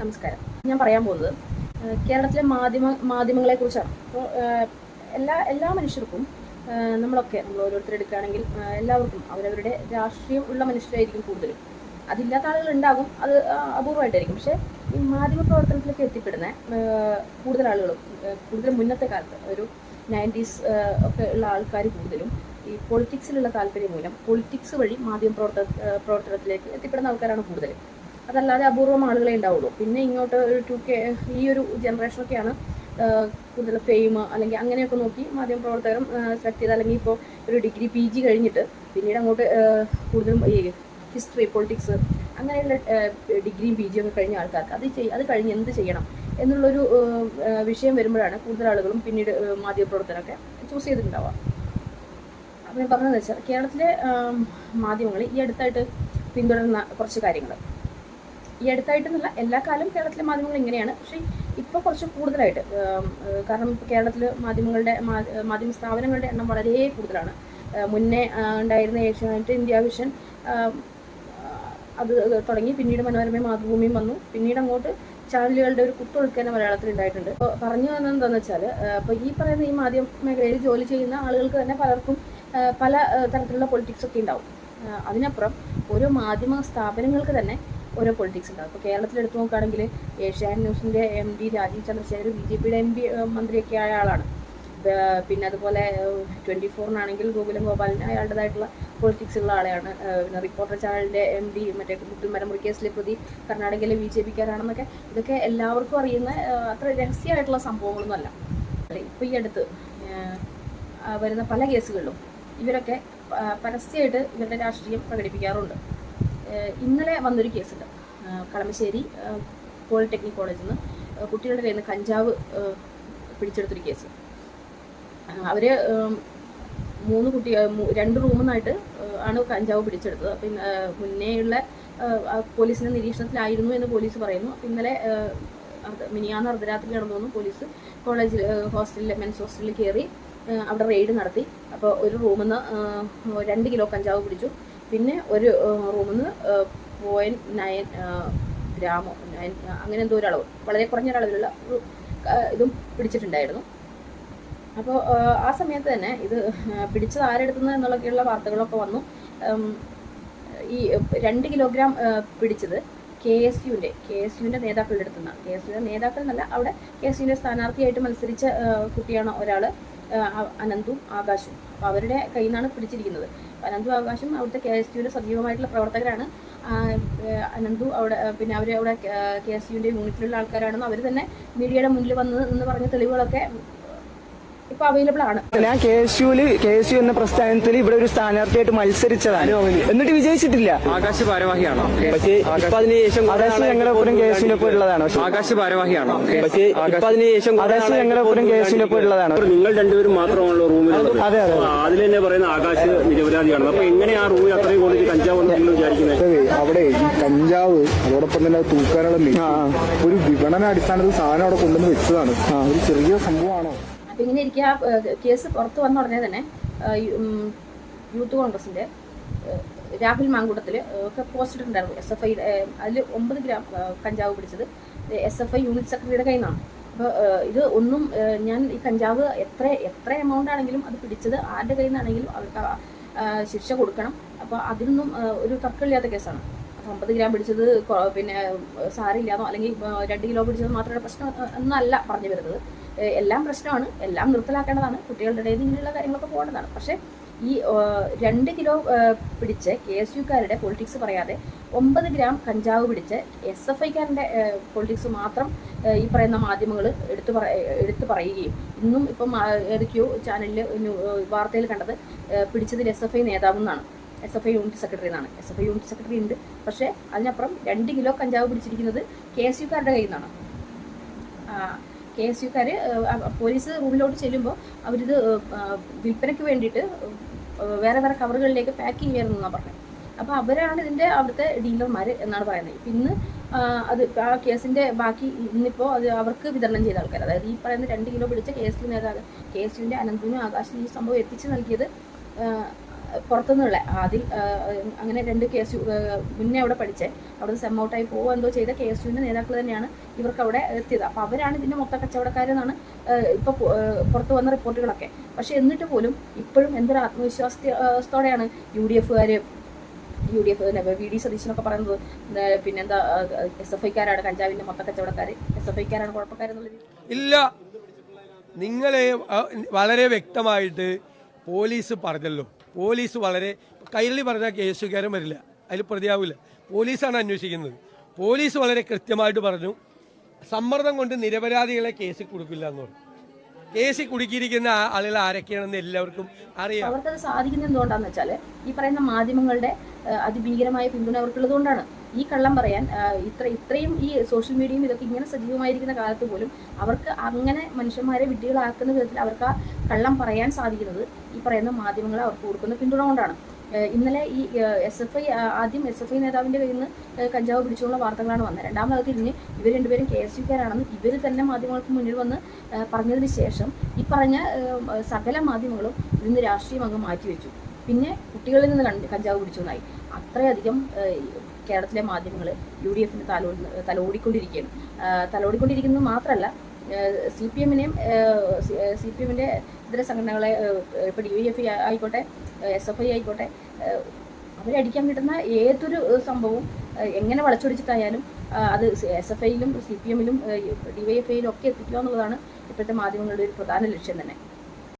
നമസ്കാരം. ഞാൻ പറയാൻ പോകുന്നത് കേരളത്തിലെ മാധ്യമ മാധ്യമങ്ങളെ കുറിച്ചാണ് അപ്പോൾ എല്ലാ എല്ലാ മനുഷ്യർക്കും നമ്മളൊക്കെ നമ്മൾ ഓരോരുത്തർ എടുക്കുകയാണെങ്കിൽ എല്ലാവർക്കും അവരവരുടെ രാഷ്ട്രീയം ഉള്ള മനുഷ്യരായിരിക്കും കൂടുതലും. അതില്ലാത്ത ആളുകൾ ഉണ്ടാകും അത് അപൂർവമായിട്ടായിരിക്കും. പക്ഷേ ഈ മാധ്യമ പ്രവർത്തനത്തിലേക്ക് എത്തിപ്പെടുന്ന കൂടുതൽ ആളുകളും കൂടുതൽ മുന്നത്തെ കാലത്ത് ഒരു നയന്റീസ് ഒക്കെ ഉള്ള ആൾക്കാർ കൂടുതലും ഈ പൊളിറ്റിക്സിലുള്ള താല്പര്യം മൂലം പൊളിറ്റിക്സ് വഴി മാധ്യമ പ്രവർത്തന പ്രവർത്തനത്തിലേക്ക് എത്തിപ്പെടുന്ന ആൾക്കാരാണ് കൂടുതൽ അതല്ലാതെ അപൂർവം ആളുകളെ ഉണ്ടാവുള്ളൂ. പിന്നെ ഇങ്ങോട്ട് ഒരു ടു കെ ഈ ഒരു ജനറേഷനൊക്കെയാണ് കൂടുതൽ ഫെയിം അല്ലെങ്കിൽ അങ്ങനെയൊക്കെ നോക്കി മാധ്യമ പ്രവർത്തകരും സെലക്ട് ചെയ്ത് അല്ലെങ്കിൽ ഇപ്പോൾ ഒരു ഡിഗ്രി പി ജി കഴിഞ്ഞിട്ട് പിന്നീട് അങ്ങോട്ട് കൂടുതലും ഈ ഹിസ്റ്ററി പൊളിറ്റിക്സ് അങ്ങനെയുള്ള ഡിഗ്രിയും പി ജിയും ഒക്കെ കഴിഞ്ഞ ആൾക്കാർക്ക് അത് ചെയ് അത് കഴിഞ്ഞ് എന്ത് ചെയ്യണം എന്നുള്ളൊരു വിഷയം വരുമ്പോഴാണ് കൂടുതൽ ആളുകളും പിന്നീട് മാധ്യമ മാധ്യമപ്രവർത്തനമൊക്കെ ചൂസ് ചെയ്തിട്ടുണ്ടാവുക. അപ്പോൾ ഞാൻ പറഞ്ഞതെന്ന് വെച്ചാൽ കേരളത്തിലെ മാധ്യമങ്ങൾ ഈ അടുത്തായിട്ട് പിന്തുടരുന്ന കുറച്ച് കാര്യങ്ങൾ ഈ അടുത്തായിട്ടെന്നല്ല എല്ലാ കാലം കേരളത്തിലെ മാധ്യമങ്ങൾ ഇങ്ങനെയാണ്. പക്ഷേ ഇപ്പോൾ കുറച്ച് കൂടുതലായിട്ട് കാരണം ഇപ്പോൾ കേരളത്തിൽ മാധ്യമങ്ങളുടെ മാധ്യമ സ്ഥാപനങ്ങളുടെ എണ്ണം വളരെ കൂടുതലാണ്. മുന്നേ ഉണ്ടായിരുന്ന ഏഷ്യാനെറ്റ് ഇന്ത്യ വിഷൻ അത് തുടങ്ങി. പിന്നീട് മനോരമയും മാതൃഭൂമിയും വന്നു. പിന്നീട് അങ്ങോട്ട് ചാനലുകളുടെ ഒരു കുത്തൊഴുക്ക് തന്നെ മലയാളത്തിൽ ഉണ്ടായിട്ടുണ്ട്. അപ്പോൾ പറഞ്ഞു വന്നത് എന്താണെന്ന് വെച്ചാൽ അപ്പോൾ ഈ പറയുന്ന ഈ മാധ്യമ മേഖലയിൽ ജോലി ചെയ്യുന്ന ആളുകൾക്ക് തന്നെ പലർക്കും പല തരത്തിലുള്ള പൊളിറ്റിക്സ് ഒക്കെ ഉണ്ടാവും. അതിനപ്പുറം ഓരോ മാധ്യമ സ്ഥാപനങ്ങൾക്ക് തന്നെ ഓരോ പൊളിറ്റിക്സ് ഉണ്ടാവും. ഇപ്പോൾ കേരളത്തിൽ എടുത്തു നോക്കുകയാണെങ്കിൽ ഏഷ്യാനെറ്റ് ന്യൂസിന്റെ M D Rajeev Chandrasekhar B J പിയുടെ എം പി മന്ത്രിയൊക്കെ ആയ ആളാണ്. പിന്നെ അതുപോലെ ട്വന്റി ഫോറിനാണെങ്കിൽ ഗോകുലം ഗോപാലൻ അയാളുടേതായിട്ടുള്ള പൊളിറ്റിക്സ് ഉള്ള ആളെയാണ്. പിന്നെ റിപ്പോർട്ടർ ചാനലിന്റെ എം ഡി മറ്റേ മുട്ടിൽ മരമുറി കേസിലെ പ്രതി കർണാടകയിലെ ബി ജെ പിക്കാരാണെന്നൊക്കെ ഇതൊക്കെ എല്ലാവർക്കും അറിയുന്ന അത്ര രഹസ്യമായിട്ടുള്ള സംഭവങ്ങളൊന്നും അല്ല. ഇപ്പോൾ ഈ അടുത്ത് വരുന്ന പല കേസുകളിലും ഇവരൊക്കെ പരസ്യമായിട്ട് ഇവരുടെ രാഷ്ട്രീയം പ്രകടിപ്പിക്കാറുണ്ട്. ഇന്നലെ വന്നൊരു കേസുണ്ട്. കളമശ്ശേരി പോളിടെക്നിക് കോളേജിൽ നിന്ന് കുട്ടികളുടെ കയ്യിൽ നിന്ന് കഞ്ചാവ് പിടിച്ചെടുത്തൊരു കേസ്. അവർ മൂന്ന് കുട്ടി രണ്ട് റൂമിൽ നിന്നായിട്ട് ആണ് കഞ്ചാവ് പിടിച്ചെടുത്തത്. അപ്പം മുന്നേയുള്ള പോലീസിന്റെ നിരീക്ഷണത്തിലായിരുന്നു എന്ന് പോലീസ് പറയുന്നു. അപ്പം ഇന്നലെ മിനിയാന്ന് അർദ്ധരാത്രി നടന്നു പോലീസ് കോളേജിൽ ഹോസ്റ്റലിൽ മെൻസ് ഹോസ്റ്റലിൽ കയറി അവിടെ റെയ്ഡ് നടത്തി. അപ്പോൾ ഒരു റൂമിൽ നിന്ന് രണ്ട് കിലോ കഞ്ചാവ് പിടിച്ചു. പിന്നെ ഒരു റൂമിൽ പോയിന്റ് നയൻ ഗ്രാമോ നയൻ അങ്ങനെ എന്തോ ഒരളവ്. വളരെ കുറഞ്ഞ ഒരളവിലുള്ള ഒരു ഇതും പിടിച്ചിട്ടുണ്ടായിരുന്നു. അപ്പോൾ ആ സമയത്ത് തന്നെ ഇത് പിടിച്ചത് ആരെടുത്തുനിന്ന് എന്നുള്ളൊക്കെയുള്ള വാർത്തകളൊക്കെ വന്നു. ഈ രണ്ട് കിലോഗ്രാം പിടിച്ചത് കെ എസ് യുവിന്റെ കെ എസ് യുവിന്റെ നേതാക്കളുടെ അടുത്തുനിന്നാണ്. കെ എസ് യുവിന്റെ നേതാക്കൾ എന്നല്ല അവിടെ കെ എസ് യുവിന്റെ സ്ഥാനാർത്ഥിയായിട്ട് മത്സരിച്ച കുട്ടിയാണ് ഒരാൾ അനന്തും ആകാശും. അപ്പോൾ അവരുടെ കയ്യിൽ നിന്നാണ് പിടിച്ചിരിക്കുന്നത്. അനന്തു ആകാശും അവിടുത്തെ കെ എസ് യുവിന്റെ സജീവമായിട്ടുള്ള പ്രവർത്തകരാണ്. അനന്തു അവിടെ പിന്നെ അവർ അവിടെ കെ എസ് യുവിന്റെ യൂണിറ്റിലുള്ള ആൾക്കാരാണെന്ന് അവർ തന്നെ മീഡിയയുടെ മുന്നിൽ വന്ന് എന്ന് പറഞ്ഞ തെളിവുകളൊക്കെ ഇപ്പോൾ അവൈലബിൾ ആണ്. ഞാൻ കെ എസ് യുവിൽ കെ എസ് യു എന്ന പ്രസ്ഥാനത്തിൽ ഇവിടെ ഒരു സ്ഥാനാർത്ഥിയായിട്ട് മത്സരിച്ചതാണ്. എന്നിട്ട് വിജയിച്ചിട്ടില്ല. ആകാശ് ഭാരവാഹിയാണോ? പക്ഷേ ഇപ്പൊ അതിനുശേഷം കുറെ ആകാശ് ഞങ്ങളുടെ ഒപ്പം കെ എസ് യുവിനൊപ്പം ഉള്ളതാണ്. ആകാശ് ഭാരവാഹിയാണോ? പക്ഷേ ഇപ്പൊ അതിനുശേഷം കുറെ ആകാശ് ഞങ്ങളുടെ ഒപ്പം കെ എസ് യുവിനൊപ്പം ഉള്ളതാണ്. നിങ്ങൾ രണ്ടുപേരും മാത്രമാണല്ലോ റൂമിൽ അതെ അതെ അതിൽ തന്നെ പറയുന്ന ആകാശ് നിരപരാധിയാണ്. അപ്പൊ എങ്ങനെ ആ റൂമിൽ അത്രയും കൂടുതൽ കഞ്ചാവ് വിചാരിക്കുന്നത്? അവിടെ ഈ കഞ്ചാവ് അതോടൊപ്പം തന്നെ തൂക്കാനുള്ള ഒരു വിപണന അടിസ്ഥാനത്തിൽ സാധനം അവിടെ കൊണ്ടുവന്ന് വെച്ചതാണ്. ഒരു ചെറിയ സംഭവമാണോ? അപ്പം ഇങ്ങനെ ഇരിക്കുക ആ, കേസ് പുറത്ത് വന്ന ഉടനെ തന്നെ യൂത്ത് കോൺഗ്രസിന്റെ രാഹുൽ മാങ്കൂട്ടത്തിൽ ഒക്കെ പോസ്റ്റ് ഇട്ടിട്ടുണ്ടായിരുന്നു. എസ് എഫ് ഐ അതിൽ ഒമ്പത് ഗ്രാം കഞ്ചാവ് പിടിച്ചത്. എസ് എഫ് ഐ യൂണിറ്റ് സെക്രട്ടറിയുടെ കയ്യിൽ നിന്നാണ് അപ്പോൾ ഇത് ഒന്നും ഞാൻ ഈ കഞ്ചാവ് എത്ര എത്ര എമൗണ്ട് ആണെങ്കിലും അത് പിടിച്ചത് ആരുടെ കയ്യിൽ നിന്നാണെങ്കിലും അവർക്ക് ശിക്ഷ കൊടുക്കണം. അപ്പോൾ അതിനൊന്നും ഒരു തർക്കമില്ലാത്ത കേസാണ്. അപ്പോൾ അമ്പത് ഗ്രാം പിടിച്ചത് പിന്നെ ഏഹ്, സാരമില്ലാന്നോ അല്ലെങ്കിൽ രണ്ട് കിലോ പിടിച്ചത് മാത്രമേ പ്രശ്നം എന്നല്ല പറഞ്ഞു വരുന്നത്. എല്ലാം പ്രശ്നമാണ്. എല്ലാം നിർത്തലാക്കേണ്ടതാണ്. കുട്ടികളുടെ ഇടയിൽ ഇങ്ങനെയുള്ള കാര്യങ്ങളൊക്കെ പോകേണ്ടതാണ്. പക്ഷേ ഈ രണ്ട് കിലോ പിടിച്ച് കെ എസ് യുക്കാരുടെ പൊളിറ്റിക്സ് പറയാതെ ഒമ്പത് ഗ്രാം കഞ്ചാവ് പിടിച്ച് എസ് എഫ് ഐക്കാരന്റെ പൊളിറ്റിക്സ് മാത്രം ഈ പറയുന്ന മാധ്യമങ്ങൾ എടുത്തു പറ എടുത്തു പറയുകയും ഇന്നും ഇപ്പം ഏതൊക്കെയോ ചാനലിൽ വാർത്തയിൽ കണ്ടത് പിടിച്ചതിൽ എസ് എഫ് ഐ നേതാവ് എന്നാണ്. S F I unit secretary എന്നാണ്. S F I unit secretary ഉണ്ട്. പക്ഷേ അതിനപ്പുറം രണ്ട് കിലോ കഞ്ചാവ് പിടിച്ചിരിക്കുന്നത് കെ എസ് യുക്കാരുടെ കയ്യിൽ നിന്നാണ്. കെ എസ് യുക്കാർ പോലീസ് റൂമിലോട്ട് ചെല്ലുമ്പോൾ അവരിത് വിൽപ്പനയ്ക്ക് വേണ്ടിയിട്ട് വേറെ വേറെ കവറുകളിലേക്ക് പാക്ക് ചെയ്യുമായിരുന്നു പറഞ്ഞത് അപ്പോൾ അവരാണ് ഇതിന്റെ അവിടുത്തെ ഡീലർമാർ എന്നാണ് പറയുന്നത് ആ, അത് ആ കേസിന്റെ ബാക്കി ഇന്നിപ്പോൾ അത് അവർക്ക് വിതരണം ചെയ്ത ആൾക്കാർ അതായത് ഈ പറയുന്ന രണ്ട് കിലോ പിടിച്ച കെ എസ് യു നേതാവ് കെ എസ് യുവിന്റെ അനന്തിനും ആകാശിനും ഈ സംഭവം എത്തിച്ചു നൽകിയത് പുറത്തുനിന്നുള്ള ആദ്യം അങ്ങനെ രണ്ട് കെ എസ് യു മുന്നേ അവിടെ പഠിച്ചേ. അവിടെ നിന്ന് സെമൗട്ടായി പോകുക എന്തോ ചെയ്ത കെ എസ് യുവിന്റെ നേതാക്കൾ തന്നെയാണ് ഇവർക്ക് അവിടെ എത്തിയത്. അപ്പോൾ അവരാണ് ഇതിന്റെ മൊത്ത കച്ചവടക്കാരെന്നാണ് ഇപ്പോൾ പുറത്ത് വന്ന റിപ്പോർട്ടുകളൊക്കെ. പക്ഷേ എന്നിട്ട് പോലും ഇപ്പോഴും എന്തൊരു ആത്മവിശ്വാസത്തോടെയാണ് U D എഫുകാർ U D F V D സതീശനൊക്കെ പറയുന്നത് പിന്നെന്താ എസ് എഫ് ഐക്കാരാണ് കഞ്ചാവിന്റെ മൊത്ത കച്ചവടക്കാർ എസ് എഫ് ഐക്കാരാണ് കുഴപ്പക്കാരെന്നുള്ള ഇല്ല. നിങ്ങളെ വളരെ വ്യക്തമായിട്ട് പോലീസ് പറഞ്ഞല്ലോ. പോലീസ് വളരെ കൈരളി പറഞ്ഞ കേസുകാരൻ വരില്ല. അതിൽ പ്രതിയാവില്ല. പോലീസാണ് അന്വേഷിക്കുന്നത്. പോലീസ് വളരെ കൃത്യമായിട്ട് പറഞ്ഞു സമ്മർദ്ദം കൊണ്ട് നിരപരാധികളെ കേസിൽ കൊടുക്കില്ല എന്ന് പറഞ്ഞു. കേസിൽ കുടുക്കിയിരിക്കുന്ന ആളുകൾ ആരൊക്കെയാണെന്ന് എല്ലാവർക്കും അറിയാം. അവർക്കത് സാധിക്കുന്നത് എന്തുകൊണ്ടാന്ന് വെച്ചാൽ ഈ പറയുന്ന മാധ്യമങ്ങളുടെ അതിഭീകരമായ പിന്തുണ അവർക്കുള്ളതുകൊണ്ടാണ്. ഈ കള്ളം പറയാൻ ഇത്ര ഇത്രയും ഈ സോഷ്യൽ മീഡിയയും ഇതൊക്കെ ഇങ്ങനെ സജീവമായിരിക്കുന്ന കാലത്ത് പോലും അവർക്ക് അങ്ങനെ മനുഷ്യന്മാരെ വിഡ്ഢികളാക്കുന്ന വിധത്തിൽ അവർക്ക് ആ കള്ളം പറയാൻ സാധിക്കുന്നത് ഈ പറയുന്ന മാധ്യമങ്ങൾ അവർക്ക് കൊടുക്കുന്ന പിന്തുണ കൊണ്ടാണ്. ഇന്നലെ ഈ എസ് എഫ് ഐ ആദ്യം എസ് എഫ് ഐ നേതാവിന്റെ കയ്യിൽ നിന്ന് കഞ്ചാവ് പിടിച്ചുള്ള വാർത്തകളാണ് വന്നത്. രണ്ടാമത് തിരിഞ്ഞ് ഇവർ രണ്ടുപേരും കെ എസ് യുക്കാരാണെന്ന് ഇവർ തന്നെ മാധ്യമങ്ങൾക്ക് മുന്നിൽ വന്ന് പറഞ്ഞതിന് ശേഷം ഈ പറഞ്ഞ സകല മാധ്യമങ്ങളും ഇതിന്ന് രാഷ്ട്രീയം അങ്ങ് മാറ്റിവെച്ചു. പിന്നെ കുട്ടികളിൽ നിന്ന് കഞ്ചാവ് പിടിച്ചു എന്നായി. അത്രയധികം കേരളത്തിലെ മാധ്യമങ്ങൾ യു ഡി എഫിന് തലോ തലോടിക്കൊണ്ടിരിക്കുകയാണ്. തലോടിക്കൊണ്ടിരിക്കുന്നത് മാത്രമല്ല സി പി എമ്മിനെയും സി പി എമ്മിന്റെ ഇതര സംഘടനകളെ ഇപ്പോൾ ഡി എഫ് എഫ് ആയിക്കോട്ടെ എസ് എഫ് ഐ ആയിക്കോട്ടെ അവരടിക്കാൻ കിട്ടുന്ന ഏതൊരു സംഭവവും എങ്ങനെ വളച്ചൊടിച്ചിട്ടായാലും അത് എസ് എഫ് ഐയിലും സി പി എമ്മിലും ഡി വൈ എഫ് ഐയിലും ഒക്കെ എത്തിക്കുക എന്നുള്ളതാണ് ഇപ്പോഴത്തെ മാധ്യമങ്ങളുടെ ഒരു പ്രധാന ലക്ഷ്യം തന്നെ.